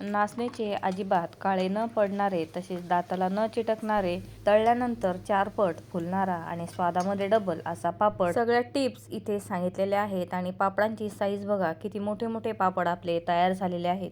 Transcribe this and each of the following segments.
नाचणीचे अजिबात काळे न पडणारे तसेच दाताला न चिटकणारे तळल्यानंतर चार पट फुलणारा आणि स्वादामध्ये डबल असा पापड. सगळ्या टिप्स इथे सांगितलेल्या आहेत आणि पापडांची साईज बघा किती मोठे मोठे पापड आपले तयार झालेले आहेत.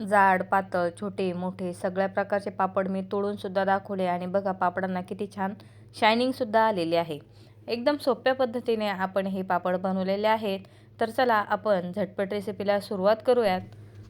जाड पातळ छोटे मोठे सगळ्या प्रकारचे पापड मी तोडून सुद्धा दाखवले आणि बघा पापडांना किती छान शायनिंग सुद्धा आलेली आहे. एकदम सोप्या पद्धतीने आपण हे पापड बनवलेले आहेत. तर चला आपण झटपट रेसिपीला सुरुवात करूयात.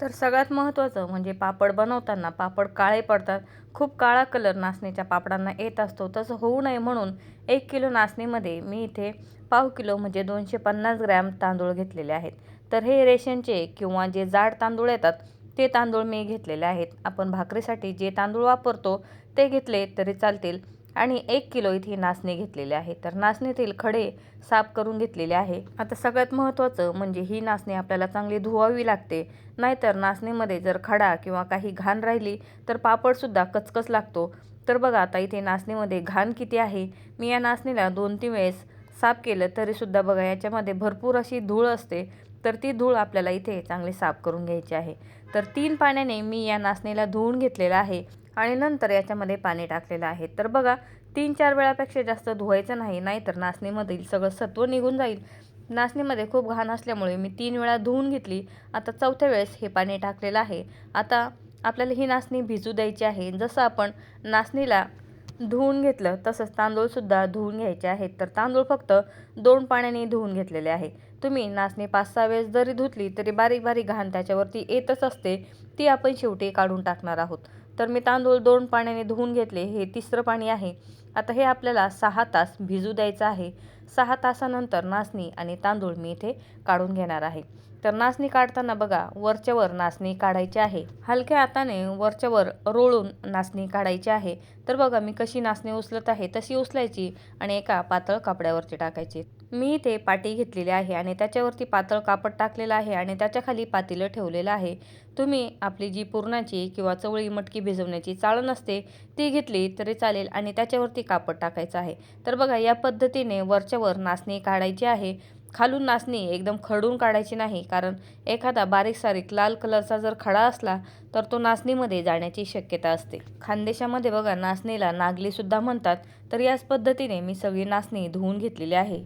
तर सगळ्यात महत्त्वाचं म्हणजे पापड बनवताना पापड काळे पडतात. खूप काळा कलर नाचणीच्या पापडांना येत असतो. तसं होऊ नये म्हणून एक किलो नाचणीमध्ये मी इथे पाव किलो म्हणजे दोनशे पन्नास ग्रॅम तांदूळ घेतलेले आहेत. तर हे रेशनचे किंवा जे जाड तांदूळ येतात ते तांदूळ मी घेतलेले आहेत. आपण भाकरीसाठी जे तांदूळ वापरतो ते घेतले तरी चालतील. आणि एक किलो इथे नाचणी घेतलेले आहे. तर नाचणीतील खडे साफ करून घेतलेले आहे. आता सगळ्यात महत्त्वाचं म्हणजे ही नाचणी आपल्याला चांगली धुवावी लागते. नाहीतर नाचणीमध्ये जर खडा किंवा काही घाण राहिली तर पापडसुद्धा कचकच लागतो. तर बघा आता इथे नाचणीमध्ये घाण किती आहे? मी या नाचणीला दोन तीन वेळेस साफ केलं तरीसुद्धा बघा याच्यामध्ये भरपूर अशी धूळ असते. तर ती धूळ आपल्याला इथे चांगली साफ करून घ्यायची आहे. तर तीन पाण्याने मी या नाचणीला धुवून घेतलेलं आहे आणि नंतर याच्यामध्ये पाणी टाकलेलं आहे. तर बघा तीन चार वेळापेक्षा जास्त धुवायचं नाही नाहीतर नाचणीमधील सगळं सत्व निघून जाईल. नाचणीमध्ये खूप घाण असल्यामुळे मी तीन वेळा धुवून घेतली. आता चौथ्या वेळेस हे पाणी टाकलेलं आहे. आता आपल्याला ही नाचणी भिजू द्यायची आहे. जसं आपण नाचणीला धुवून घेतलं तसंच तांदूळसुद्धा धुवून घ्यायचे आहेत. तर तांदूळ फक्त दोन पाण्याने धुवून घेतलेले आहे. तुम्ही नाचणी पाच सहा वेळेस जरी धुतली तरी बारीक बारीक घाण त्याच्यावरती येतच असते. ती आपण शेवटी काढून टाकणार आहोत. तर मी तांदूळ दोन पाण्याने धुवून घेतले. हे तिसरं पाणी आहे. आता हे आपल्याला सहा तास भिजू द्यायचं आहे. सहा तासानंतर नाचणी आणि तांदूळ मी इथे काढून घेणार आहे. तर नाचणी काढताना बघा वरच्यावर नाचणी काढायची आहे. हलक्या हाताने वरच्यावर रोळून नाचणी काढायची आहे. तर बघा मी कशी नाचणी उचलत आहे तशी उचलायची आणि एका पातळ कापड्यावरती टाकायची. मी इथे पाटी घेतलेली आहे आणि त्याच्यावरती पातळ कापड टाकलेलं आहे आणि त्याच्याखाली ठेवलेलं आहे. तुम्ही आपली जी पुरणाची किंवा चवळी मटकी भिजवण्याची चाळण असते ती घेतली तरी चालेल आणि त्याच्यावरती कापड टाकायचं आहे. तर बघा या पद्धतीने वरच्यावर नाचणी काढायची आहे. खालून नाचणी एकदम खडून काढायची नाही कारण एखादा बारीक सारीक लाल कलरचा जर खडा असला तर तो नाचणीमध्ये जाण्याची शक्यता असते. खानदेशामध्ये बघा नाचणीला नागलीसुद्धा म्हणतात तर याच पद्धतीने मी सगळी नाचणी धुवून घेतलेली आहे.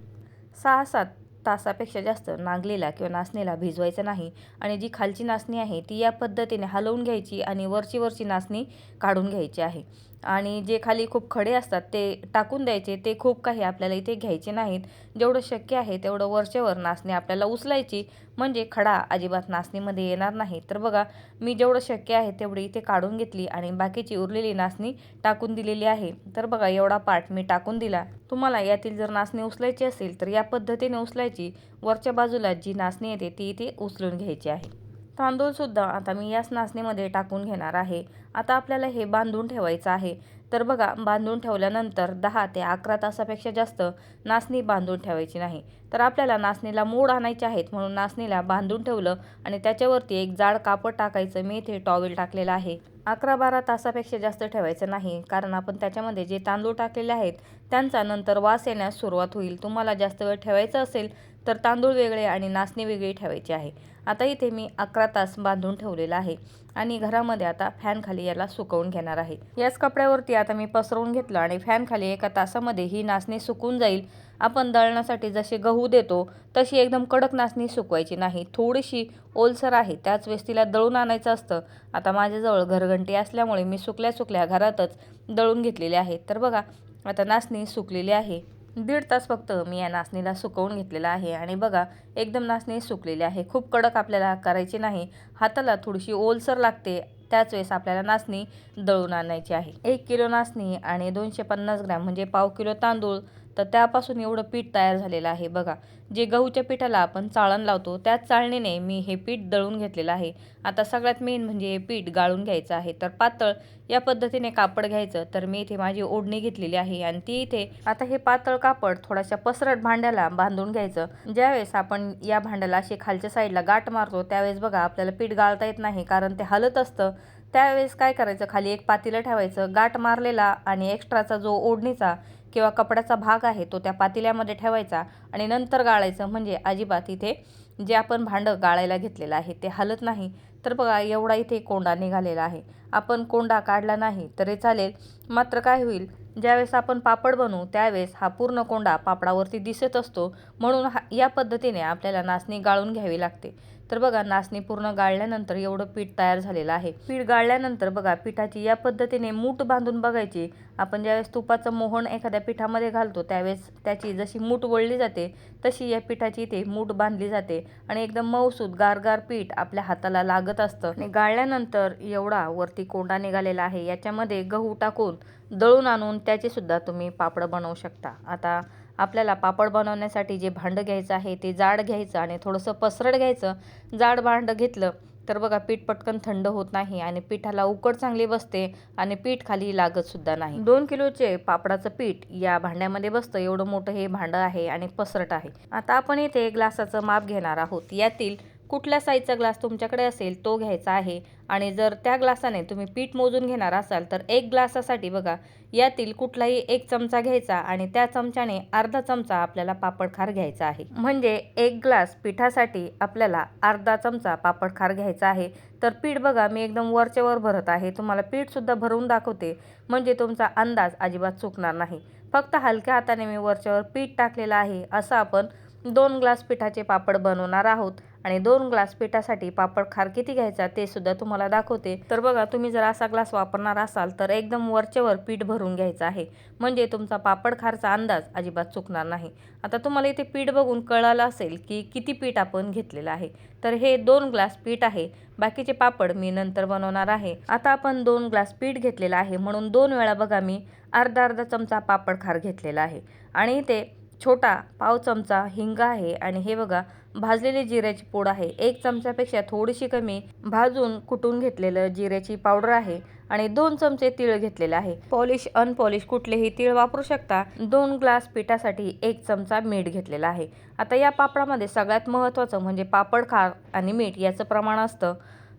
सहा सात तासापेक्षा जास्त नागलीला किंवा नाचणीला भिजवायचं नाही आणि जी खालची नाचणी आहे ती या पद्धतीने हलवून घ्यायची आणि वरची वरची नाचणी काढून घ्यायची आहे. आणि जे खाली खूप खडे असतात ते टाकून द्यायचे. ते खूप काही आपल्याला इथे घ्यायचे नाहीत. जेवढं शक्य आहे तेवढं वरचेवर नाचणी आपल्याला उचलायची. म्हणजे खडा अजिबात नाचणीमध्ये येणार नाही. तर बघा मी जेवढं शक्य आहे तेवढी इथे काढून घेतली आणि बाकीची उरलेली नाचणी टाकून दिलेली आहे. तर बघा एवढा पार्ट मी टाकून दिला. तुम्हाला यातील जर नाचणी उचलायची असेल तर या पद्धतीने उचलायची. वरच्या बाजूला जी नाचणी येते ती इथे उचलून घ्यायची आहे. तांदूळसुद्धा आता मी याच नाचणीमध्ये टाकून घेणार आहे. आता आपल्याला हे बांधून ठेवायचं आहे. तर बघा बांधून ठेवल्यानंतर दहा ते अकरा तासापेक्षा जास्त नाचणी बांधून ठेवायची नाही. तर आपल्याला नाचणीला मोड आणायचे आहेत म्हणून नाचणीला बांधून ठेवलं आणि त्याच्यावरती एक जाड कापड टाकायचं. मी इथे टॉवेल टाकलेलं आहे. अकरा बारा तासापेक्षा जास्त ठेवायचं नाही. कारण आपण त्याच्यामध्ये जे तांदूळ टाकलेले आहेत त्यांचा नंतर वास येण्यास सुरुवात होईल. तुम्हाला जास्त वेळ ठेवायचं असेल तर तांदूळ वेगळे आणि नाचणी वेगळी ठेवायची आहे. आता इथे मी अकरा तास बांधून ठेवलेला आहे आणि घरामध्ये आता फॅनखाली याला सुकवून घेणार आहे. याच कपड्यावरती आता मी पसरवून घेतलं आणि फॅनखाली एका तासामध्ये ही नाचणी सुकून जाईल. आपण दळण्यासाठी जसे गहू देतो तशी एकदम कडक नाचणी सुकवायची नाही. थोडीशी ओलसर आहे त्याच वेळेस तिला दळून आणायचं असतं. आता माझ्याजवळ घरघंटी असल्यामुळे मी सुकल्या सुकल्या घरातच दळून घेतलेले आहे. तर बघा आता नाचणी सुकलेली आहे. दीड तास फक्त मी या नाचणीला सुकवून घेतलेला आहे. आणि बघा एकदम नाचणी सुकलेली आहे. खूप कडक आपल्याला करायची नाही. हाताला थोडीशी ओलसर लागते त्याच वेळेस आपल्याला नाचणी दळून आणायची आहे. एक किलो नाचणी आणि दोनशे पन्नास ग्रॅम म्हणजे पाव किलो तांदूळ तर त्यापासून एवढं पीठ तयार झालेलं आहे. बघा जे गहूच्या पिठाला आपण चाळण लावतो त्याच चाळणीने मी हे पीठ दळून घेतलेलं आहे. आता सगळ्यात मेन म्हणजे हे पीठ गाळून घ्यायचं आहे. तर पातळ या पद्धतीने कापड घ्यायचं तर मी इथे माझी ओढणी घेतलेली आहे आणि ती इथे आता हे पातळ कापड थोड्याशा पसरट भांड्याला बांधून घ्यायचं. ज्यावेळेस आपण या भांड्याला अशी खालच्या साईडला गाठ मारतो त्यावेळेस बघा आपल्याला पीठ गाळता येत नाही कारण ते हलत असतं. त्यावेळेस काय करायचं? खाली एक पातीलं ठेवायचं गाठ मारलेला आणि एक्स्ट्राचा जो ओढणीचा किंवा कपड्याचा भाग आहे तो त्या पातेल्यामध्ये ठेवायचा आणि नंतर गाळायचं. म्हणजे अजिबात इथे जे आपण भांडं गाळायला घेतलेलं आहे ते हलत नाही. तर बघा एवढा इथे कोंडा निघालेला आहे. आपण कोंडा काढला नाही तरी चालेल. मात्र काय होईल? ज्यावेळेस आपण पापड बनवू त्यावेळेस हा पूर्ण कोंडा पापडावरती दिसत असतो. म्हणून हा या पद्धतीने आपल्याला नाचणी गाळून घ्यावी लागते. तर बघा नाचणी पूर्ण गाळल्यानंतर एवढं पीठ तयार झालेलं आहे. पीठ गाळल्यानंतर बघा पिठाची या पद्धतीने मूठ बांधून बघायची. आपण ज्यावेळेस तुपाचं मोहन एखाद्या पिठामध्ये घालतो त्यावेळेस त्याची जशी मूठ वळली जाते तशी या पिठाची इथे मूठ बांधली जाते आणि एकदम मऊसूद गारगार पीठ आपल्या हाताला लागत असतं. आणि गाळल्यानंतर एवढा वरती कोंडा निघालेला आहे. याच्यामध्ये गहू टाकून दळून आणून त्याचेसुद्धा तुम्ही पापड बनवू शकता. आता आपल्याला पापड बनवण्यासाठी जे भांडं घ्यायचं आहे ते जाड घ्यायचं आणि थोडंसं पसरड घ्यायचं. जाड भांडं घेतलं तर बघा पीठ पटकन थंड होत नाही आणि पिठाला उकड चांगली बसते आणि पीठ खाली लागत सुद्धा नाही. दोन किलोचे पापडाचं पीठ या भांड्यामध्ये बसतं. एवढं मोठं हे भांडं आहे आणि पसरट आहे. आता आपण इथे ग्लासाचं माप घेणार आहोत. यातील कुठल्या साईजचा ग्लास तुमच्याकडे असेल तो घ्यायचा आहे. आणि जर त्या ग्लासाने तुम्ही पीठ मोजून घेणार असाल तर एक ग्लासासाठी बघा यातील कुठलाही एक चमचा घ्यायचा आणि त्या चमच्याने अर्धा चमचा आपल्याला पापडखार घ्यायचा आहे. म्हणजे एक ग्लास पिठासाठी आपल्याला अर्धा चमचा पापडखार घ्यायचा आहे. तर पीठ बघा मी एकदम वरच्या वर भरत आहे. तुम्हाला पीठसुद्धा भरून दाखवते. म्हणजे तुमचा अंदाज अजिबात चुकणार नाही. फक्त हलक्या हाताने मी वरच्यावर पीठ टाकलेलं आहे. असं आपण दोन ग्लास पिठाचे पापड बनवणार आहोत. आणि दोन ग्लास पिठासाठी पापड खार किती घ्यायचा ते सुद्धा तुम्हाला दाखवते. तर बघा तुम्ही जर असा ग्लास वापरणार असाल तर एकदम वरचेवर पीठ भरून घ्यायचं आहे. म्हणजे तुमचा पापड खारचा अंदाज अजिबात चुकणार नाही. आता तुम्हाला इथे पीठ बघून कळालं असेल की किती पीठ आपण घेतलेलं आहे. तर हे दोन ग्लास पीठ आहे. बाकीचे पापड मी नंतर बनवणार आहे. आता आपण दोन ग्लास पीठ घेतलेलं आहे. म्हणून दोन वेळा बघा मी अर्धा अर्धा चमचा पापड खार घेतलेला आहे. आणि इथे छोटा पाव चमचा हिंग आहे. आणि हे बघा भाजलेली जिऱ्याची पूड आहे. एक चमच्यापेक्षा थोडीशी कमी भाजून कुटून घेतलेलं जिऱ्याची पावडर आहे आणि दोन चमचे तीळ घेतलेले आहे. पॉलिश अनपॉलिश कुठलेही तीळ वापरू शकता. दोन ग्लास पिठासाठी एक चमचा मीठ घेतलेला आहे. आता या पापडामध्ये सगळ्यात महत्त्वाचं म्हणजे पापड खार आणि मीठ याचं प्रमाण असतं.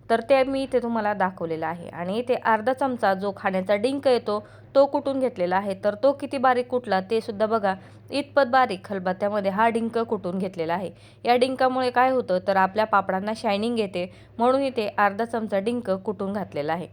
तर ते मी इथे तुम्हाला दाखवलेलं आहे. आणि इथे अर्धा चमचा जो खाण्याचा डिंक येतो तो कुटून घेतलेला आहे. तर तो किती बारीक कुटला ते सुद्धा बघा. इतपत बारीक खलबत्त्यामध्ये हा डिंक कुटून घेतलेला आहे. या डिंकामुळे काय होतं तर आपल्या पापडांना शायनिंग येते. म्हणून इथे अर्धा चमचा डिंक कुटून घातलेला आहे.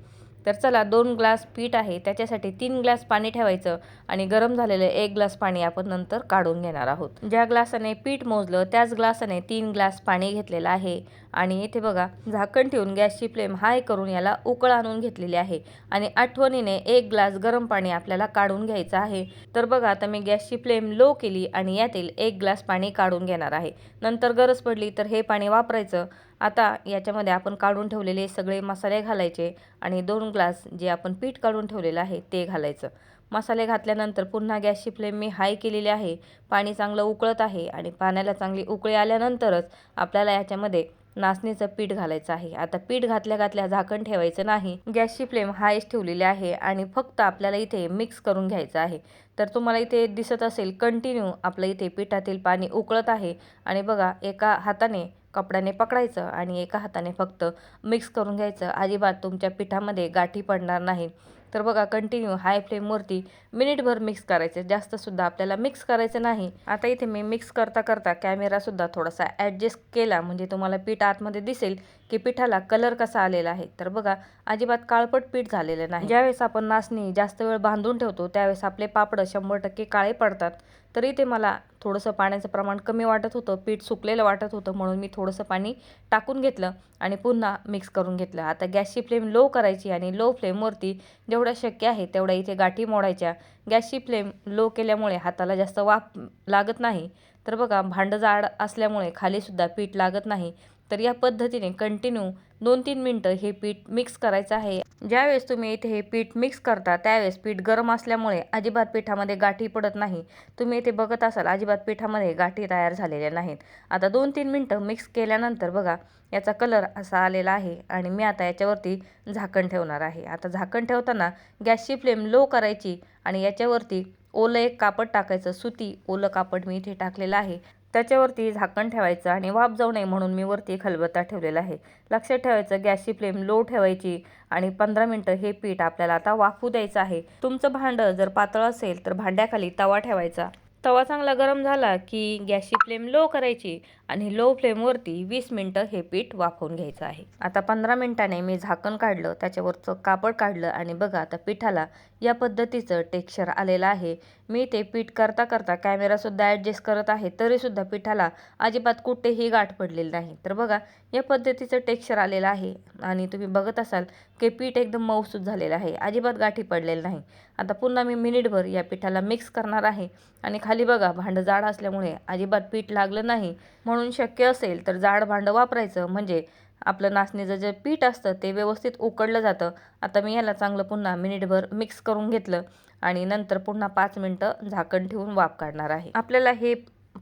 तर चला दोन ग्लास पीठ आहे त्याच्यासाठी तीन ग्लास पाणी ठेवायचं आणि गरम झालेलं एक ग्लास पाणी आपण नंतर काढून घेणार आहोत. ज्या ग्लासाने पीठ मोजलं त्याच ग्लासाने तीन ग्लास पाणी घेतलेलं आहे. आणि इथे बघा झाकण ठेवून गॅसची फ्लेम हाय करून याला उकळ आणून घेतलेली आहे. आणि आठवणीने एक ग्लास गरम पाणी आपल्याला काढून घ्यायचं आहे. तर बघा आता मी गॅसची फ्लेम लो केली आणि यातील एक ग्लास पाणी काढून घेणार आहे. नंतर गरज पडली तर हे पाणी वापरायचं. आता याच्यामध्ये आपण काढून ठेवलेले सगळे मसाले घालायचे आणि दोन ग्लास जे आपण पीठ काढून ठेवलेलं आहे ते घालायचं. मसाले घातल्यानंतर पुन्हा गॅसची फ्लेम मी हाय केलेली आहे. पाणी चांगलं उकळत आहे आणि पाण्याला चांगली उकळी आल्यानंतरच आपल्याला याच्यामध्ये नाचणीचं पीठ घालायचं आहे. आता पीठ घातल्या घातल्या झाकण ठेवायचं नाही. गॅसची फ्लेम हायच ठेवलेली आहे आणि फक्त आपल्याला इथे मिक्स करून घ्यायचं आहे. तर तुम्हाला इथे दिसत असेल कंटिन्यू आपलं इथे पिठातील पाणी उकळत आहे. आणि बघा एका हाताने कपड्याने पकडायचं आणि एका हाताने फक्त मिक्स करून घ्यायचं. अजिबात तुमच्या पिठामध्ये गाठी पडणार नाही. तर बघा कंटिन्यू हाय फ्लेमवरती मिनिटभर मिक्स करायचं. जास्तसुद्धा आपल्याला मिक्स करायचं नाही. आता इथे मी मिक्स करता करता कॅमेरासुद्धा थोडासा ॲडजस्ट केला. म्हणजे तुम्हाला पीठ आतमध्ये दिसेल की पिठाला कलर कसा आलेला आहे. तर बघा अजिबात काळपट पीठ झालेलं नाही. ज्यावेळेस आपण नाचणी जास्त वेळ बांधून ठेवतो त्यावेळेस आपले पापड शंभर टक्के काळे पडतात. तरी ते मला थोडंसं पाण्याचं प्रमाण कमी वाटत होतं पीठ सुकलेलं वाटत होतं म्हणून मी थोडंसं पाणी टाकून घेतलं आणि पुन्हा मिक्स करून घेतलं. आता गॅसची फ्लेम लो करायची आणि लो फ्लेमवरती जेवढं शक्य आहे तेवढ्या इथे गाठी मोडायच्या. गॅसची फ्लेम लो केल्यामुळे हाताला जास्त वाफ लागत नाही. तर बघा भांडं जाड असल्यामुळे खालीसुद्धा पीठ लागत नाही. तर या पद्धतीने कंटिन्यू दोन तीन मिनटं हे पीठ मिक्स करायचं आहे. ज्यावेळेस तुम्ही इथे हे पीठ मिक्स करता त्यावेळेस पीठ गरम असल्यामुळे अजिबात पिठामध्ये गाठी पडत नाही. तुम्ही इथे बघत असाल अजिबात पिठामध्ये गाठी तयार झालेल्या नाहीत. आता दोन तीन मिनटं मिक्स केल्यानंतर बघा याचा कलर असा आलेला आहे आणि मी आता याच्यावरती झाकण ठेवणार आहे. आता झाकण ठेवताना गॅसची फ्लेम लो करायची आणि याच्यावरती ओलं एक कापड टाकायचं सुती ओलं कापड मी इथे टाकलेलं आहे. त्याच्यावरती झाकण ठेवायचं आणि वाफ जाऊ नये म्हणून मी वरती खलबत्ता ठेवलेला आहे. लक्षात ठेवायचं गॅसची फ्लेम लो ठेवायची आणि पंधरा मिनटं हे पीठ आपल्याला आता वाफू द्यायचं आहे. तुमचं भांडं जर पातळ असेल तर भांड्याखाली तवा ठेवायचा. तवा चांगला गरम झाला की गॅसची फ्लेम लो करायची आणि लो फ्लेमवरती वीस मिनटं हे पीठ वाफवून घ्यायचं आहे. आता पंधरा मिनटाने मी झाकण काढलं त्याच्यावरचं कापड काढलं आणि बघा आता पिठाला या पद्धतीचं टेक्स्चर आलेलं आहे. मी ते पीठ करता करता कॅमेरासुद्धा ॲडजस्ट करत आहे तरीसुद्धा पिठाला अजिबात कुठेही गाठ पडलेली नाही. तर बघा या पद्धतीचं टेक्स्चर आलेलं आहे आणि तुम्ही बघत असाल की पीठ एकदम मऊसूत झालेलं आहे अजिबात गाठी पडलेलं नाही. आता पुन्हा मी मिनिटभर या पिठाला मिक्स करणार आहे आणि खाली बघा भांडं जाड असल्यामुळे अजिबात पीठ लागलं नाही. म्हणून शक्य असेल तर जाड भांडं वापरायचं म्हणजे आपलं नाचणीचं जे पीठ असतं ते व्यवस्थित उकडलं जातं. आता मी ह्याला चांगलं पुन्हा मिनिटभर मिक्स करून घेतलं आणि नंतर पुन्हा पाच मिनटं झाकण ठेवून वाफ काढणार आहे. आपल्याला हे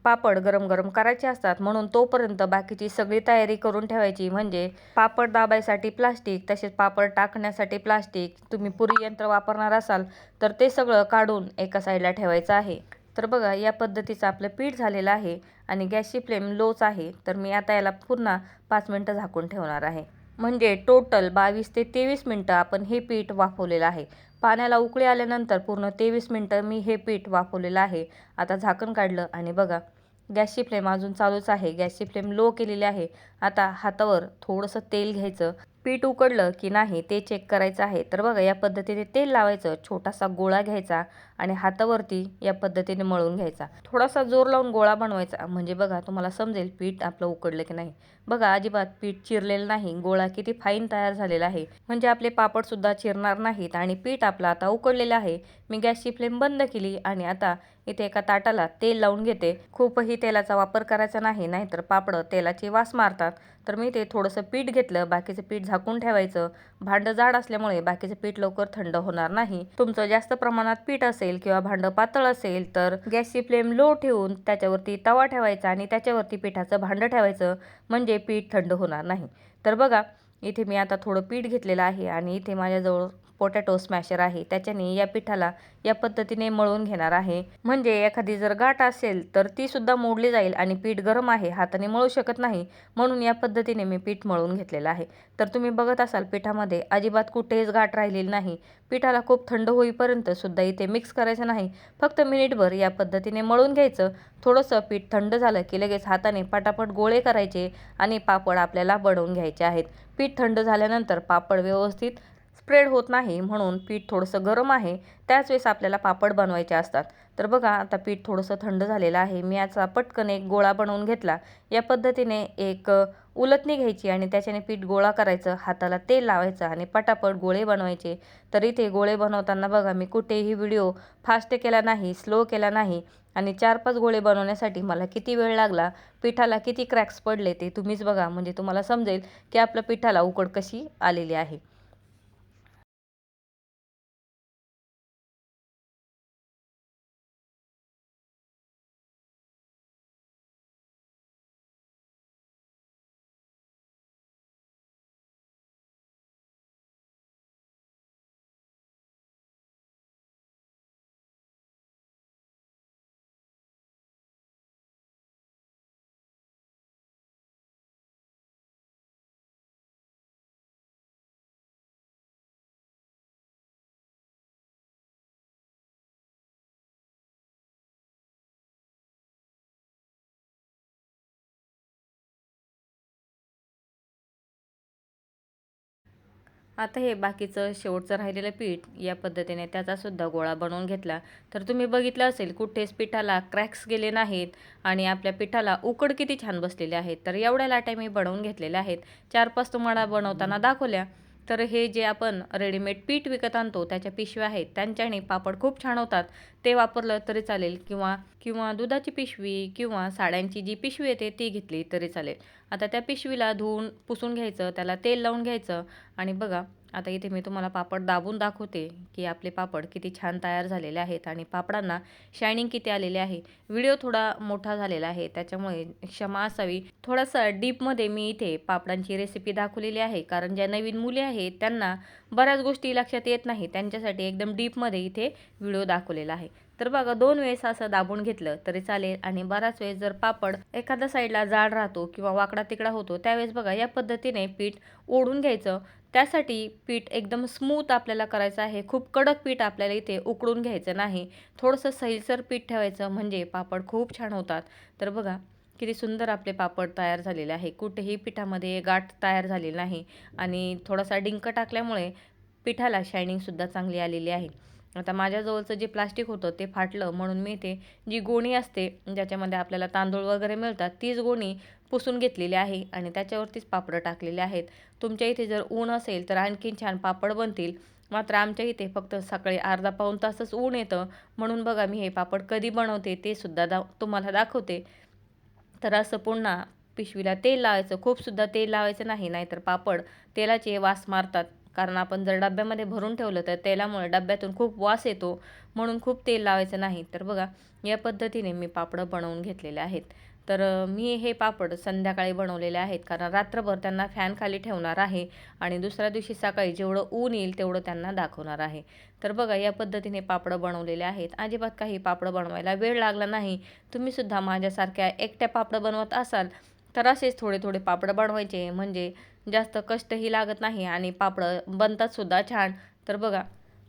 पापड गरम गरम करायचे असतात म्हणून तोपर्यंत बाकीची सगळी तयारी करून ठेवायची. म्हणजे पापड दाबायसाठी प्लास्टिक तसेच पापड टाकण्यासाठी प्लास्टिक तुम्ही पुरी यंत्र वापरणार असाल तर ते सगळं काढून एका साईडला ठेवायचं आहे. तर बघा या पद्धतीचं आपलं पीठ झालेलं आहे आणि गॅसची फ्लेम लोच आहे तर मी आता याला पुन्हा पाच मिनटं झाकून ठेवणार आहे. म्हणजे टोटल बावीस ते तेवीस मिनटं आपण हे पीठ वाफवलेलं आहे. पाण्याला उकळी आल्यानंतर पूर्ण तेवीस मिनटं मी हे पीठ वाफवलेलं आहे. आता झाकण काढलं आणि बघा गॅसची फ्लेम अजून चालूच आहे. गॅसची फ्लेम लो केलेली आहे. आता हातावर थोडंसं तेल घ्यायचं. पीठ उकडलं की नाही ते चेक करायचं आहे. तर बघा या पद्धतीने तेल लावायचं. छोटासा गोळा घ्यायचा आणि हातावरती या पद्धतीने मळून घ्यायचा. थोडासा जोर लावून गोळा बनवायचा. म्हणजे बघा तुम्हाला समजेल पीठ आपलं उकडलं की नाही. बघा अजिबात पीठ चिरलेलं नाही. गोळा किती फाईन तयार झालेला आहे. म्हणजे आपले पापडसुद्धा चिरणार नाहीत आणि पीठ आपलं आता उकडलेलं आहे. मी गॅसची फ्लेम बंद केली आणि आता इथे एका ताटाला तेल लावून घेते. खूपही तेलाचा वापर करायचा नाही नाहीतर पापडं तेलाची वास मारतात. तर मी ते थोडंसं पीठ घेतलं बाकीचं पीठ झाकून ठेवायचं. भांडं जाड असल्यामुळे बाकीचं पीठ लवकर थंड होणार नाही. तुमचं जास्त प्रमाणात पीठ असेल किंवा भांडं पातळ असेल तर गॅसची फ्लेम लो ठेवून त्याच्यावरती तवा ठेवायचा आणि त्याच्यावरती पिठाचं भांडं ठेवायचं म्हणजे पीठ थंड होणार नाही. तर बघा इथे मी आता थोडं पीठ घेतलेलं आहे आणि इथे माझ्याजवळ पोटॅटो स्मॅशर आहे. त्याच्याने या पिठाला या पद्धतीने मळून घेणार आहे. म्हणजे एखादी जर गाठ असेल तर ती सुद्धा मोडली जाईल आणि पीठ गरम आहे हाताने मळू शकत नाही. म्हणून या पद्धतीने मी पीठ मळून घेतलेलं आहे. तर तुम्ही बघत असाल पिठामध्ये अजिबात कुठेच गाठ राहिलेली नाही. पिठाला खूप थंड होईपर्यंत सुद्धा इथे मिक्स करायचं नाही. फक्त मिनिटभर या पद्धतीने मळून घ्यायचं. थोडंसं पीठ थंड झालं की लगेच हाताने पटापट गोळे करायचे आणि पापड आपल्याला बनवून घ्यायचे आहेत. पीठ थंड झाल्यानंतर पापड व्यवस्थित स्प्रेड होत नाही म्हणून पीठ थोडंसं गरम आहे. त्याच वेळेस आपल्याला पापड बनवायचे असतात. तर बघा आता पीठ थोडंसं थंड झालेलं आहे. मी याचा पटकन एक गोळा बनवून घेतला. या पद्धतीने एक उलटणी घ्यायची आणि त्याच्याने पीठ गोळा करायचं. हाताला तेल लावायचं आणि पटापट गोळे बनवायचे. तर इथे गोळे बनवताना बघा मी कुठेही व्हिडिओ फास्ट केला नाही स्लो केला नाही आणि चार पाच गोळे बनवण्यासाठी मला किती वेळ लागला पिठाला किती क्रॅक्स पडले ते तुम्हीच बघा. म्हणजे तुम्हाला समजेल की आपल्या पिठाला उकड कशी आलेली आहे. आता हे बाकीचं शेवटचं राहिलेलं पीठ या पद्धतीने त्याचासुद्धा गोळा बनवून घेतला. तर तुम्ही बघितलं असेल कुठेच पिठाला क्रॅक्स गेले नाहीत आणि आपल्या पिठाला उकड किती छान बसलेले आहेत. तर एवढ्या लाट्या मी बनवून घेतलेल्या आहेत. चार पाच तुम्हाला बनवताना दाखवल्या. तर हे जे आपण रेडीमेड पीठ विकत आणतो त्याच्या पिशव्या आहेत त्यांच्याने पापड खूप छान होतात. ते वापरलं तरी चालेल किंवा किंवा दुधाची पिशवी किंवा साड्यांची जी पिशवी येते ती घेतली तरी चालेल. आता त्या पिशवीला धुवून पुसून घ्यायचं त्याला तेल लावून घ्यायचं आणि बघा आता इथे मी तुम्हाला पापड दाबून दाखवते की आपले पापड किती छान तयार झालेले आहेत आणि पापडांना शायनिंग किती आलेले आहे. व्हिडिओ थोडा मोठा झालेला आहे त्याच्यामुळे क्षमा असावी. थोडासा डीपमध्ये मी इथे पापडांची रेसिपी दाखवलेली आहे कारण ज्या नवीन मुली आहेत त्यांना बऱ्याच गोष्टी लक्षात येत नाही. त्यांच्यासाठी एकदम डीपमध्ये इथे व्हिडिओ दाखवलेला आहे. तर बघा दोन वेळेस असं दाबून घेतलं तरी चालेल आणि बराच वेळेस जर पापड एखाद्या साईडला जाड राहतो किंवा वाकडा तिकडा होतो त्यावेळेस बघा या पद्धतीने पीठ ओढून घ्यायचं. त्यासाठी पीठ एकदम स्मूथ आपल्याला करायचं आहे. खूप कडक पीठ आपल्याला इथे उकडून घ्यायचं नाही. थोडंसं सैलसर पीठ ठेवायचं म्हणजे पापड खूप छान होतात. तर बघा किती सुंदर आपले पापड तयार झालेले आहे. कुठेही पिठामध्ये गाठ तयार झालेली नाही. आणि थोडासा डिंक टाकल्यामुळे पिठाला शायनिंगसुद्धा चांगली आलेली आहे. आता माझ्याजवळचं जे प्लास्टिक होतं ते फाटलं म्हणून मी ते जी गोणी असते ज्याच्यामध्ये आपल्याला तांदूळ वगैरे मिळतात तीच गोणी पुसून घेतलेली आहे आणि त्याच्यावरतीच पापडं टाकलेले आहेत. तुमच्या इथे जर ऊन असेल तर आणखीन छान पापड बनतील. मात्र आमच्या इथे फक्त सकाळी अर्धा पाऊण तासच ऊन येतं. म्हणून बघा मी हे पापड कधी बनवते ते सुद्धा दा तुम्हाला दाखवते. तर असं पुन्हा पिशवीला तेल लावायचं. खूपसुद्धा तेल लावायचं नाही नाहीतर पापड तेलाचे वास मारतात. कारण आपण जर डब्यामध्ये भरून ठेवलं तर तेलामुळे डब्यातून खूप वास येतो म्हणून खूप तेल लावायचं नाही. तर बघा या पद्धतीने मी पापडं बनवून घेतलेले आहेत. तर मी हे पापड संध्याकाळी बनवलेले आहेत कारण रात्रभर त्यांना फॅन खाली ठेवणार आहे आणि दुसऱ्या दिवशी सकाळी जेवढं ऊन येईल तेवढं त्यांना दाखवणार आहे. तर बघा या पद्धतीने पापडं बनवलेले आहेत. अजिबात काही पापडं बनवायला वेळ लागला नाही. तुम्हीसुद्धा माझ्यासारख्या एकट्या पापडं बनवत असाल तर असेच थोडे थोडे पापडं बनवायचे. म्हणजे जास्त कष्टही लागत नाही आणि पापडं बनतातसुद्धा छान. तर बघा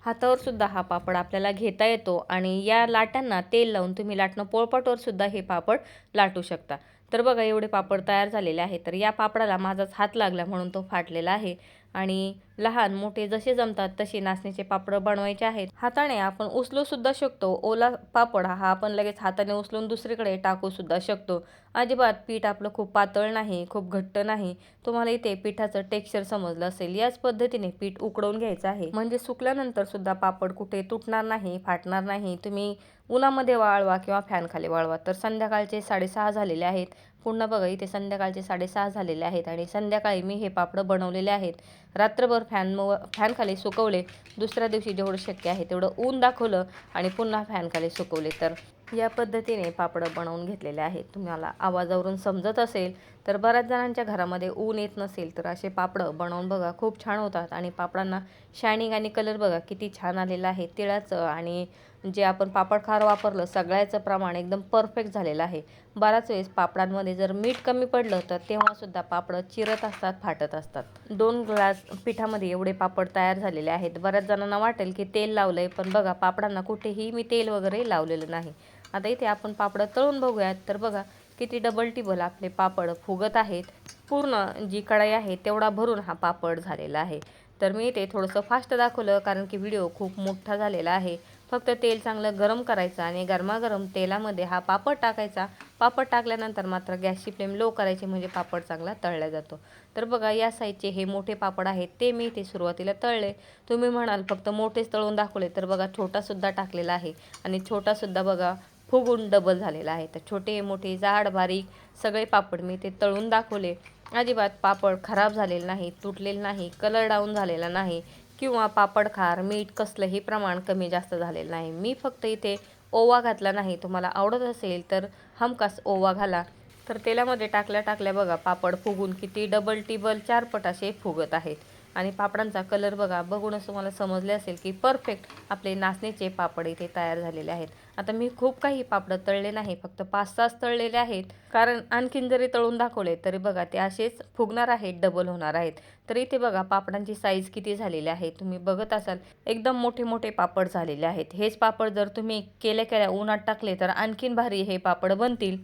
हातावर सुद्धा हा पापड आपल्याला घेता येतो आणि या लाटांना तेल लावून तुम्ही लाटणं पोळपाटवर सुद्धा हे पापड लाटू शकता. तर बघा एवढे पापड तयार झालेले आहे तर या पापडाला माझाच हात लागला म्हणून तो फाटलेला आहे. आणि लहान मोठे जसे जमतात तसे नाचण्याचे पापड बनवायचे आहेत. हाताने आपण उचलू सुद्धा शकतो. ओला पापड हा आपण लगेच हाताने उचलून दुसरीकडे टाकू सुद्धा शकतो. अजिबात पीठ आपलं खूप पातळ नाही खूप घट्ट नाही. तुम्हाला इथे पिठाचं टेक्स्चर समजलं असेल. याच पद्धतीने पीठ उकडवून घ्यायचं आहे. म्हणजे सुकल्यानंतर सुद्धा पापड कुठे तुटणार नाही फाटणार नाही. तुम्ही उन्हामध्ये वाळवा किंवा फॅनखाली वाळवा. तर संध्याकाळचे साडेसहा झालेले आहेत. पुन्हा बघा इथे संध्याकाळचे साडेसहा झालेले आहेत आणि संध्याकाळी मी हे पापडं बनवलेले आहेत. रात्रभर फॅन फॅनखाली सुकवले. दुसऱ्या दिवशी जेवढं शक्य आहे तेवढं ऊन दाखवलं आणि पुन्हा फॅनखाली सुकवले. तर या पद्धतीने पापडं बनवून घेतलेले आहेत. तुम्हाला आवाजावरून समजत असेल तर बऱ्याच जणांच्या घरामध्ये ऊन येत नसेल तर असे पापडं बनवून बघा खूप छान होतात. आणि पापडांना शायनिंग आणि कलर बघा किती छान आलेला आहे. तिळाचं आणि जे आपण पापड खार वापरलं सगळ्याचं प्रमाण एकदम परफेक्ट झालेलं आहे. बराच वेळेस पापडांमध्ये जर मीठ कमी पडलं तर तेव्हासुद्धा पापडं चिरत असतात फाटत असतात. दोन ग्लास पिठामध्ये एवढे पापड तयार झालेले आहेत. बऱ्याच जणांना वाटेल की तेल लावलं आहे पण बघा पापडांना कुठेही मी तेल वगैरे लावलेलं नाही. आता इथे आपण पापडं तळून बघूयात. तर बघा किती डबल टिबल आपले पापड फुगत आहेत. पूर्ण जी कढाई आहे तेवढा भरून हा पापड झालेला आहे. तर मी इथे थोडंसं फास्ट दाखवलं कारण की व्हिडिओ खूप मोठा झालेला आहे. फक्त तेल चांगलं गरम करायचं आणि गरमागरम तेलामध्ये हा पापड टाकायचा. पापड टाकल्यानंतर मात्र गॅसची फ्लेम लो करायची म्हणजे पापड चांगला तळला जातो. तर बघा या साईजचे हे मोठे पापड आहेत ते मी इथे सुरुवातीला तळले. तुम्ही म्हणाल फक्त मोठेच तळून दाखवले तर बघा छोटासुद्धा टाकलेला आहे. आणि छोटासुद्धा बघा फुगून डबल झालेला आहे. तर छोटे मोठे जाड बारीक सगळे पापड मी ते तळून दाखवले. अजिबात पापड खराब झालेलं नाही तुटलेलं नाही कलर डाऊन झालेला नाही. किंवा पापड खार मीठ कसलंही प्रमाण कमी जास्त झालेलं नाही. मी फक्त इथे ओवा घातला नाही. तुम्हाला आवडत असेल तर हमखास ओवा घाला. तर तेलामध्ये टाकल्या टाकल्या बघा पापड फुगून किती डबल टिबल चार पट असे फुगत आहेत. आणि पापडांचा कलर बघा बघूनच तुम्हाला समजले असेल की परफेक्ट आपले नाचणीचे पापड इथे तयार झालेले आहेत. आता मी खूप काही पापडं तळले नाही फक्त पाच तास तळलेले आहेत. कारण आणखीन जरी तळून दाखवले तरी बघा ते असेच फुगणार आहेत डबल होणार आहेत. तर इथे बघा पापडांची साईज किती झालेली आहे तुम्ही बघत असाल एकदम मोठे मोठे पापड झालेले आहेत. हेच पापड जर तुम्ही केल्या केल्या उन्हात टाकले तर आणखीन भारी हे पापड बनतील.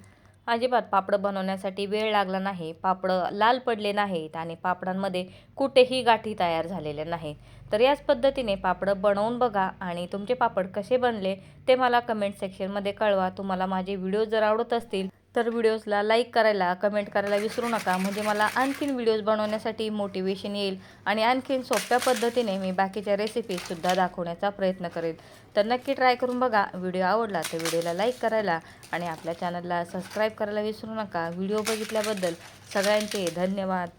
अजिबात पापडं बनवण्यासाठी वेळ लागला नाही. पापडं लाल पडले नाहीत आणि पापडांमध्ये कुठेही गाठी तयार झालेल्या नाहीत. तर याच पद्धतीने पापडं बनवून बघा आणि तुमचे पापड कसे बनले ते मला कमेंट सेक्शनमध्ये कळवा. तुम्हाला माझे व्हिडिओ जर आवडत असतील तर व्हिडिओजला लाईक करायला कमेंट करायला विसरू नका. म्हणजे मला आणखीन व्हिडिओज बनवण्यासाठी मोटिवेशन येईल आणि आणखीन सोप्या पद्धतीने मी बाकीच्या रेसिपीजसुद्धा दाखवण्याचा प्रयत्न करेन तर नक्की ट्राय करून बघा. व्हिडिओ आवडला तर व्हिडिओला लाईक करायला आणि आपल्या चॅनलला सबस्क्राईब करायला विसरू नका. व्हिडिओ बघितल्याबद्दल सगळ्यांचे धन्यवाद.